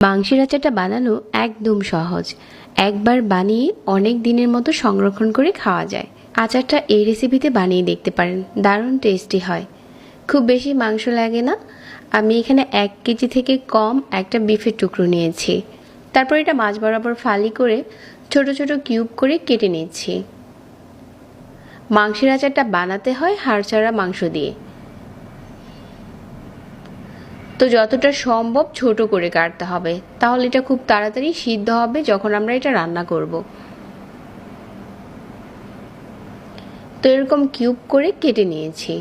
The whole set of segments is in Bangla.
মাংসের আচারটা বানানো একদম সহজ। একবার বানিয়ে অনেক দিনের মতো সংরক্ষণ করে খাওয়া যায়। আচারটা এই রেসিপিতে বানিয়ে দেখতে পারেন, দারুণ টেস্টি হয়। খুব বেশি মাংস লাগে না। আমি এখানে এক কেজি থেকে কম একটা বিফের টুকরো নিয়েছি। তারপর এটা মাছ বরাবর ফালি করে ছোট ছোট কিউব করে কেটে নিচ্ছি। মাংসের আচারটা বানাতে হয় হাড়ছাড়া মাংস দিয়ে। তো যতটা সম্ভব ছোট করে কাটতে হবে। তাহলে এটা খুব তাড়াতাড়ি সিদ্ধ হবে যখন আমরা এটা রান্না করব। তো এরকম কিউব করে কেটে নিয়েছি।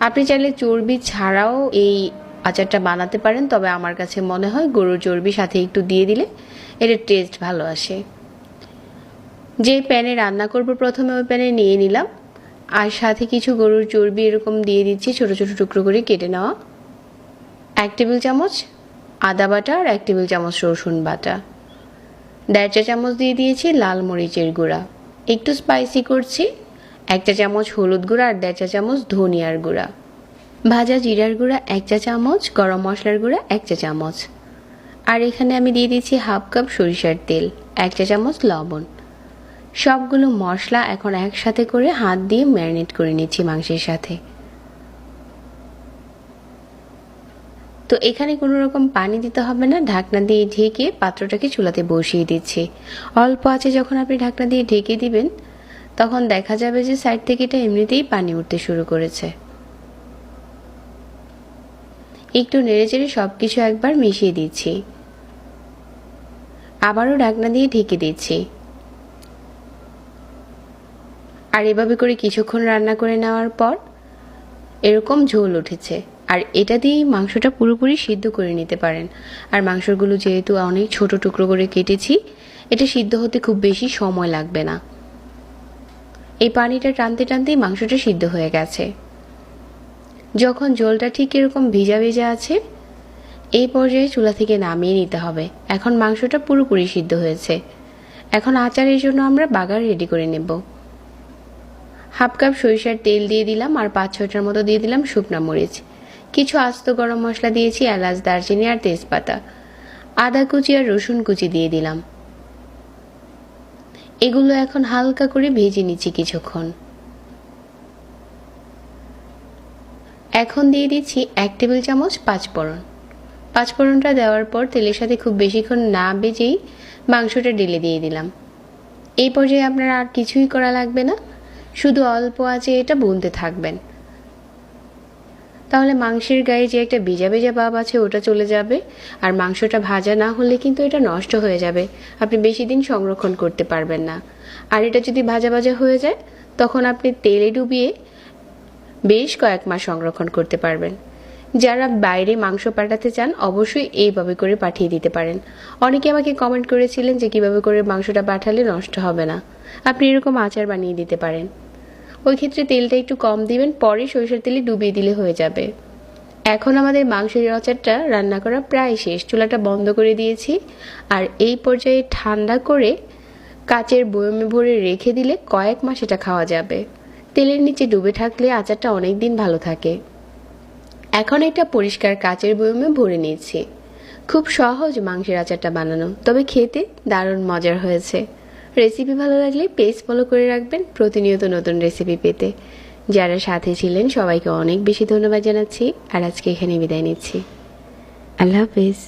আপনি চাইলে চর্বি ছাড়াও এই আচারটা বানাতে পারেন, তবে আমার কাছে মনে হয় গরুর চর্বি সাথে একটু দিয়ে দিলে এর টেস্ট ভালো আসে। যে প্যানে রান্না করব প্রথমে ওই প্যানে নিয়ে নিলাম। আর সাথে কিছু গরুর চর্বি এরকম দিয়ে দিচ্ছি, ছোট ছোট টুকরো করে কেটে নেওয়া। এক টেবিল চামচ আদা বাটা আর এক টেবিল চামচ রসুন বাটা। দেড় চা চামচ দিয়ে দিয়েছি লাল মরিচের গুঁড়া। একটু স্পাইসি করছি, এক চা চামচ হলুদ গুঁড়া আর দেড় চা চামচ ধনিয়ার গুঁড়া। ভাজা জিরার গুঁড়া এক চা চামচ, গরম মশলার গুঁড়া এক চা চামচ। আর এখানে আমি দিয়ে দিচ্ছি হাফ কাপ সরিষার তেল, এক চা চামচ লবণ। সবগুলো মশলা এখন একসাথে করে হাত দিয়ে ম্যারিনেট করে নিচ্ছি মাংসের সাথে। তো এখানে কোনো রকম পানি দিতে হবে না, ঢাকনা দিয়ে ঢেকে পাত্রটাকে চুলাতে বসিয়ে দিচ্ছি। অল্প আছে যখন আপনি ঢাকনা দিয়ে ঢেকে দিবেন, তখন দেখা যাবে যে সাইড থেকে এটা এমনিতেই পানি উঠতে শুরু করেছে। একটু নেড়েচেড়ে সব কিছু একবার মিশিয়ে দিচ্ছি। আবারও ঢাকনা দিয়ে ঢেকে দিচ্ছি। আর এভাবে করে কিছুক্ষণ রান্না করে নেওয়ার পর এরকম ঝোল উঠেছে। আর এটা দিয়েই মাংসটা পুরোপুরি সিদ্ধ করে নিতে পারেন। আর মাংসগুলো যেহেতু অনেক ছোট টুকরো করে কেটেছি, এটা সিদ্ধ হতে খুব বেশি সময় লাগবে না। এই পানিটা টানতে টানতেই মাংসটা সিদ্ধ হয়ে গেছে। যখন জলটা ঠিক এরকম ভিজা ভিজা আছে, এই পর্যায়ে চুলা থেকে নামিয়ে নিতে হবে। এখন মাংসটা পুরোপুরি সিদ্ধ হয়েছে। এখন আচারের জন্য আমরা বাগার রেডি করে নেব। হাফ কাপ সরিষার তেল দিয়ে দিলাম আর পাঁচ ছয়টার মতো দিয়ে দিলাম শুকনা মরিচ। কিছু আস্ত গরম মশলা দিয়েছি এলাচ, দারচিনি আর তেজপাতা। আদা কুচি আর রসুন কুচি দিয়ে দিলাম। এগুলো এখন হালকা করে ভেজে নিচ্ছি কিছুক্ষণ। এখন দিয়ে দিচ্ছি এক টেবিল চামচ পাঁচফোড়ন। পাঁচফোড়নটা দেওয়ার পর তেলের সাথে খুব বেশিক্ষণ না বেজেই মাংসটা ঢেলে দিয়ে দিলাম। এই পর্যায়ে আপনার আর কিছুই করা লাগবে না। শুধু অল্প আছে এটা বুনতে থাকবেন। তাহলে মাংসের গায়ে যে একটা ভেজা ভেজা ভাব আছে, ওটা চলে যাবে। আর মাংসটা ভাজা না হলে কিন্তু এটা নষ্ট হয়ে যাবে। আপনি বেশি দিন সংরক্ষণ করতে পারবেন না। আর এটা যদি ভাজা ভাজা হয়ে যায়, তখন আপনি তেলে ডুবিয়ে বেশ কয়েক মাস সংরক্ষণ করতে পারবেন। যারা বাইরে মাংস পাঠাতে চান, অবশ্যই এইভাবে করে পাঠিয়ে দিতে পারেন। অনেকে আমাকে কমেন্ট করেছিলেন যে কীভাবে করে মাংসটা পাঠালে নষ্ট হবে না। আপনি এরকম আচার বানিয়ে দিতে পারেন। ওই ক্ষেত্রে তেলটা একটু কম দিবেন, পরে সরিষার তেলে ডুবিয়ে দিলে হয়ে যাবে। এখন আমাদের মাংসের আচারটা রান্না করা প্রায় শেষ। চুলাটা বন্ধ করে দিয়েছি। আর এই পর্যায়ে ঠান্ডা করে কাচের বয়মে ভরে রেখে দিলে কয়েক মাস এটা খাওয়া যাবে। তেলের নিচে ডুবে থাকলে আচারটা অনেক দিন ভালো থাকে। এখন একটা পরিষ্কার কাচের বয়মে ভরে নিয়েছি। খুব সহজ মাংসের আচারটা বানানো, তবে খেতে দারুণ মজার হয়েছে। রেসিপি ভালো লাগলে পেজ ফলো করে রাখবেন প্রতিনিয়ত নতুন রেসিপি পেতে। যারা সাথে ছিলেন, সবাইকে অনেক বেশি ধন্যবাদ জানাচ্ছি, আর আজকে এখানে বিদায় নিচ্ছি। আল্লাহ হাফিজ।